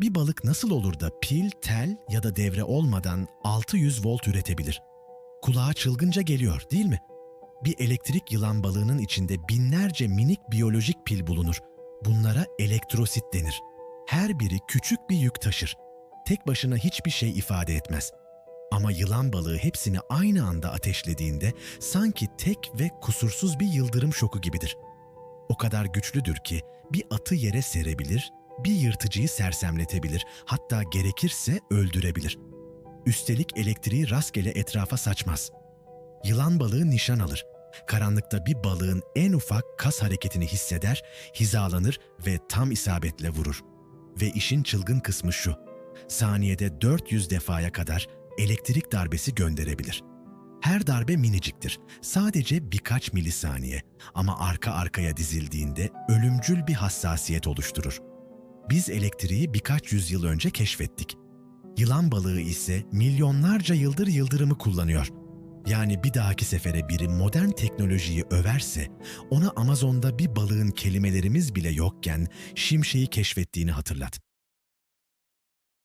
Bir balık nasıl olur da pil, tel ya da devre olmadan 600 volt üretebilir? Kulağa çılgınca geliyor değil mi? Bir elektrik yılan balığının içinde binlerce minik biyolojik pil bulunur. Bunlara elektrosit denir. Her biri küçük bir yük taşır. Tek başına hiçbir şey ifade etmez. Ama yılan balığı hepsini aynı anda ateşlediğinde sanki tek ve kusursuz bir yıldırım şoku gibidir. O kadar güçlüdür ki bir atı yere serebilir, bir yırtıcıyı sersemletebilir, hatta gerekirse öldürebilir. Üstelik elektriği rastgele etrafa saçmaz. Yılan balığı nişan alır. Karanlıkta bir balığın en ufak kas hareketini hisseder, hizalanır ve tam isabetle vurur. Ve işin çılgın kısmı şu. Saniyede 400 defaya kadar elektrik darbesi gönderebilir. Her darbe miniciktir. Sadece birkaç milisaniye ama arka arkaya dizildiğinde ölümcül bir hassasiyet oluşturur. Biz elektriği birkaç yüzyıl önce keşfettik. Yılan balığı ise milyonlarca yıldır yıldırımı kullanıyor. Yani bir dahaki sefere biri modern teknolojiyi överse, ona Amazon'da bir balığın kelimelerimiz bile yokken şimşeği keşfettiğini hatırlat.